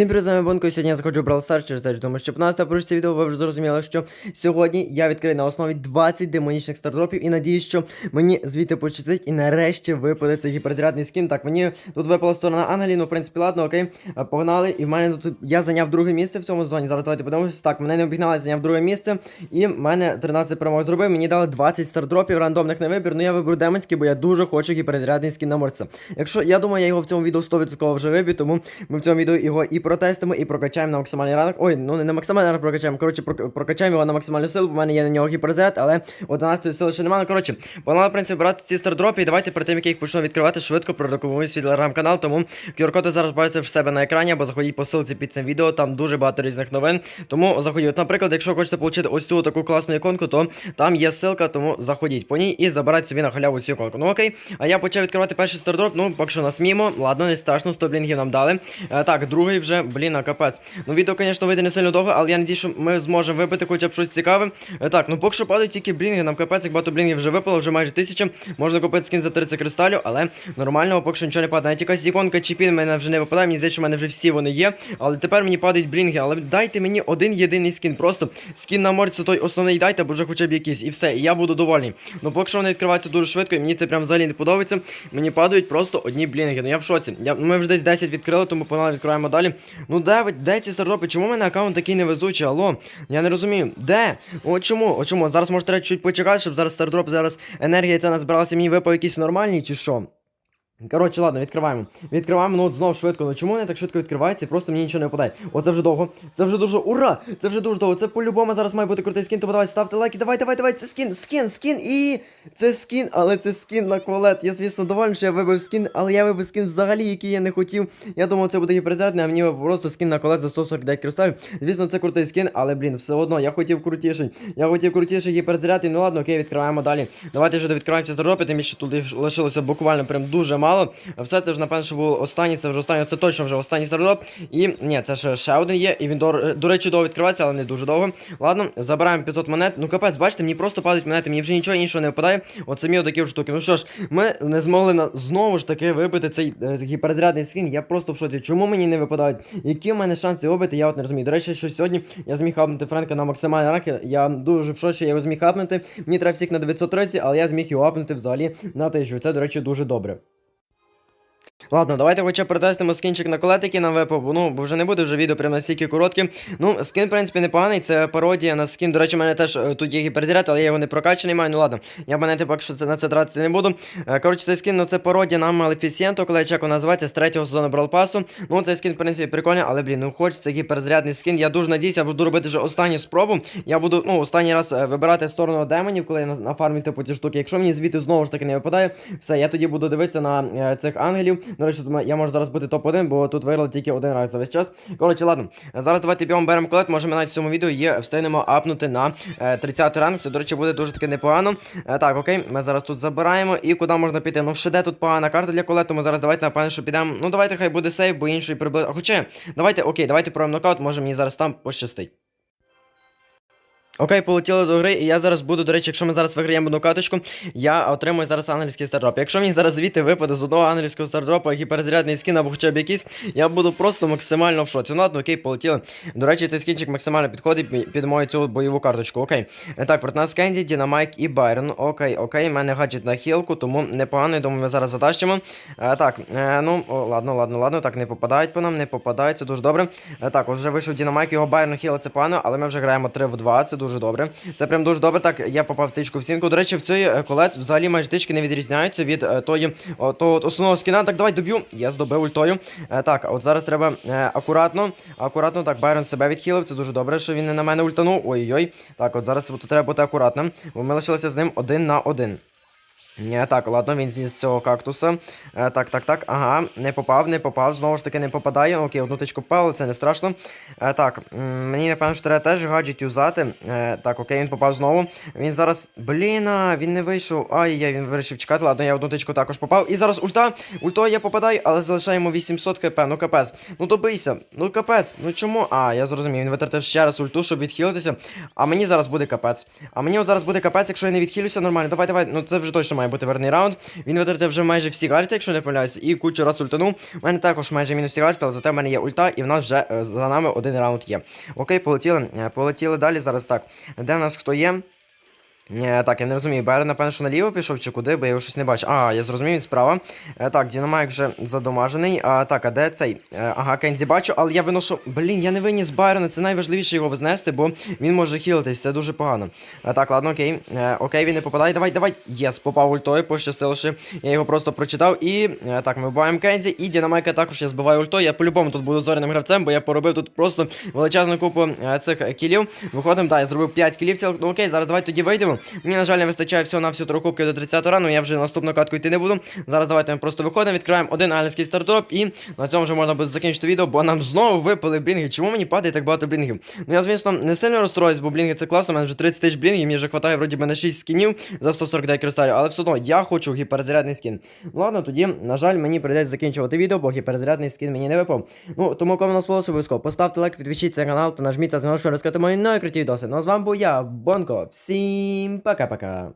Всім привіт, з вами Бонко, і сьогодні я заходжу в Brawl Stars через те, тому що 15 прочці відео ви вже зрозуміли, що сьогодні я відкрию на основі 20 демонічних стардропів і надіюсь, що мені звідти пощастить і нарешті випаде цей гіперзарядний скін. Так, мені тут випала сторона Ангелі, ну в принципі, ладно, окей, погнали. І в мене тут я зайняв друге місце в цьому зоні. Зараз давайте подивимося. Так, мене не обігнали, зайняв друге місце. І в мене 13 перемог зробив. Мені дали 20 стардропів рандомних на вибір. Ну я виберу демонський, бо я дуже хочу гіперзарядний скін на морця. Якщо я думаю, я його в цьому відео 100% вже виб'ю, тому ми в цьому відео його і протестимо, і прокачаємо на максимальний ранок. Ой, ну не на максимальний ранок прокачаємо. Коротше, прок- прокачаємо його на максимальну силу, бо в мене є на нього гіперзет, але 11 сили ще немає. Ну, коротше, погнали, в принципі, брати ці стардропи. І давайте перед тим, як я їх почну відкривати, швидко прорекламую свій телеграм-канал. Тому QR-коди зараз бачите в себе на екрані, або заходіть по ссылці під цим відео, там дуже багато різних новин. Тому заходіть. От, наприклад, якщо хочете отримати ось цю таку класну іконку, то там є ссылка, тому заходіть по ній і забирайте собі на халяву цю іконку. Ну окей, а я почав відкривати перший стардроп. Ну, поки що нас мімо. Ладно, не страшно, 100 блінгів нам дали. Е, так, другий вже, блін, а капець. Ну, відео, звісно, вийде не сильно довго, але я надію, що ми зможемо вибити хоча б щось цікаве. Е, так, ну поки що падають тільки блінги, нам капець, як багато блінгів вже випало, вже майже тисяча. Можна купити скін за 30 кристалів, але нормального поки що нічого не падає. Навіть якась іконка чи пін мене вже не випадає, мені здається, що в мене вже всі вони є. Але тепер мені падають блінги. Але дайте мені один єдиний скін. Просто скін на морці той основний дайте, або вже хоча б якийсь. І все, і я буду довольний. Ну поки що вони відкриваються дуже швидко, і мені це прям взагалі не подобається. Мені падають просто одні блінги. Ну я в шоці. Я, ми вже десь 10 відкрили, тому погнали відкриваємо далі. Ну де ви, де ці стартопи? Чому в мене аккаунт такий невезучий? Алло? Я не розумію. Де? О чому? О чому? Зараз може треба чуть почекати, щоб зараз стардроп, зараз енергія ця назбиралася, мені випав якийсь нормальний чи що? Коротше, ладно, відкриваємо. Відкриваємо, ну от знову швидко. Ну чому вони так швидко відкриваються просто мені нічого не випадає? Оце вже довго. Це вже дуже. Ура! Це вже дуже довго. Це по-любому зараз має бути крутий скін, тому давайте ставте лайки. Давай, давай, давай, це скін, скін, скін і. Це скін, але це скін на колет. Я, звісно, доволен, що я вибив скін, але я вибив скін взагалі, який я не хотів. Я думав, це буде гіперзарядний, а мені просто скін на колет за 149 кристалів. Звісно, це крутий скін, але блін, все одно я хотів крутіший. Я хотів крутіший гіперзарядний. Ну ладно, окей, відкриваємо далі. Давайте вже відкриваємо ці заробити, тим більше тут лишилося буквально прям дуже мало. Все це вже напевно, що було останній, це вже останній, це точно вже останній стардроп. І ні, це ще, ще один є. І він до, до речі довго відкривається, але не дуже довго. Ладно, забираємо 500 монет. Ну капець, бачите, мені просто падають монети, мені вже нічого іншого не випадає. Оце мені такі штуки. Ну що ж, ми не змогли на знову ж таки вибити цей е, гіперзарядний скін. Я просто в шоці. Чому мені не випадають? Які в мене шанси вибити, я от не розумію. До речі, що сьогодні я зміг хапнути Френка на максимальний ранг. Я дуже в шоці, я його зміг хапнути. Мені треба всіх на 930, але я зміг його хапнути взагалі на 1000. Це, до речі, дуже добре. Ладно, давайте хоча протестимо скінчик на колет, який нам випав. Ну, бо вже не буде вже відео прямо настільки коротке. Ну, скін, в принципі, непоганий, це пародія на скін. До речі, в мене теж е, тут є гіперзаряд, але я його не прокачаний маю. Ну ладно, я монети поки що це на це тратити не буду. Е, Коротше, цей скін, ну це пародія на Малефісієнто, коли як його називається, з третього сезону Brawl Пасу. Ну, цей скін, в принципі, прикольний, але, блін, ну хочеться гіперзарядний скін. Я дуже надіюся, буду робити вже останню спробу. Я буду, ну, останній раз е, вибирати сторону демонів, коли я на- нафармлю типу ці штуки. Якщо мені звідти знову ж таки не випадає, все, я тоді буду дивитися на цих ангелів. До речі, я можу зараз бути топ-1, бо тут виграли тільки один раз за весь час. Коротше, ладно. Зараз давайте б'ємо беремо колет. Може ми навіть в цьому відео є, встигнемо апнути на е, 30 ранг. Це, до речі, буде дуже таки непогано. Е, так, окей, ми зараз тут забираємо. І куди можна піти? Ну, в ШД тут погана карта для колет, тому зараз давайте, напевно, що підемо. Ну, давайте хай буде сейв, бо інший приблизно. Хоча, давайте, окей, давайте пробуємо нокаут, може мені зараз там пощастить. Окей, полетіли до гри, і я зараз буду, до речі, якщо ми зараз виграємо одну каточку, я отримую зараз ангельський стардроп. Якщо мені зараз звідти випаде з одного ангельського стардропа гіперзарядний скін або хоча б якийсь, я буду просто максимально в шоці. Ну ладно, окей, полетіли. До речі, цей скінчик максимально підходить під- мою цю бойову карточку. Окей. Е, Так, проти нас Кенді, Дінамайк і Байрон. Окей, окей, в мене гаджет на хілку, тому непогано, я думаю, ми зараз затащимо. Е, так, е, ну, ладно, ладно, ладно, так, не попадають по нам, не попадають, дуже добре. Так, ось вже вийшов Дінамайк, його Байрон хіл, це погано, але ми вже граємо 3 в 2, це дуже добре. Це прям дуже добре. Так, я попав тичку в стінку. До речі, в цій е, колет взагалі майже тички не відрізняються від е, тої о, то, от основного скіна. Так, давай доб'ю. Я здобив ультою. Е, так, от зараз треба акуратно. Акуратно, так, Байрон себе відхилив. Це дуже добре, що він не на мене ультанув. Ой-ой. Так, от зараз треба бути акуратним, бо ми лишилися з ним один на один. Ні, так, ладно, він зніс цього кактуса. Е, так, так, так. Ага, не попав, не попав. Знову ж таки не попадає. Окей, одну тичку але це не страшно. Е, так, мені напевно, що треба теж гаджет юзати. Е, так, окей, він попав знову. Він зараз. Блін, він не вийшов. Ай, я він вирішив чекати. Ладно, я одну тичку також попав. І зараз ульта. Ультою я попадаю, але залишаємо 800 кп. Ну капець. Ну добийся. Ну капець. Ну чому? А, я зрозумів. Він витратив ще раз ульту, щоб відхилитися. А мені зараз буде капець. А мені от зараз буде капець, якщо я не відхилюся нормально. Давай, давай. Ну це вже точно має бути верний раунд. Він витратив вже майже всі карти, якщо не помиляюся, і кучу раз ультанув. У мене також майже мінус всі карти, але зате в мене є ульта, і в нас вже е, за нами один раунд є. Окей, полетіли. Е, Полетіли далі. Зараз так. Де в нас хто є? Е, так, я не розумію, Байрон, напевно, що наліво пішов чи куди, бо я його щось не бачу. А, я зрозумів, справа. Е, так, Дінамайк вже задомажений. А, так, а де цей? Е, ага, Кензі бачу, але я виношу. Блін, я не виніс Байрона, це найважливіше його визнести, бо він може хілитись, це дуже погано. Е, так, ладно, окей. Окей, він не попадає. Давай, давай. Єс, попав ультою, пощастило, що я його просто прочитав. І так, ми вбиваємо Кензі, і Дінамайка також я збиваю ультою. Я по-любому тут буду зоряним гравцем, бо я поробив тут просто величезну купу цих кілів. Виходимо, да, я зробив 5 кілів. Ну окей, зараз давай тоді вийдемо. Мені, на жаль, не вистачає всього на всю трокупки до 30 рану, я вже наступну катку йти не буду. Зараз давайте ми просто виходимо, відкриваємо один айлендський стартоп, і на цьому вже можна буде закінчити відео, бо нам знову випали блінги. Чому мені падає так багато блінгів? Ну я, звісно, не сильно розстроюсь, бо блінги це класно, у мене вже 30 тисяч блінгів, мені вже хватає вроді би на 6 скінів за 149 кристалів, але все одно я хочу гіперзарядний скін. Ладно, тоді, на жаль, мені прийдеться закінчувати відео, бо гіперзарядний скін мені не випав. Ну, тому кому нас сподобалося, обов'язково поставте лайк, підпишіться на канал та нажміть на дзвінок, щоб розказати мої нові круті відоси. Ну а з вами був я, Бонко. Всім пока-пока.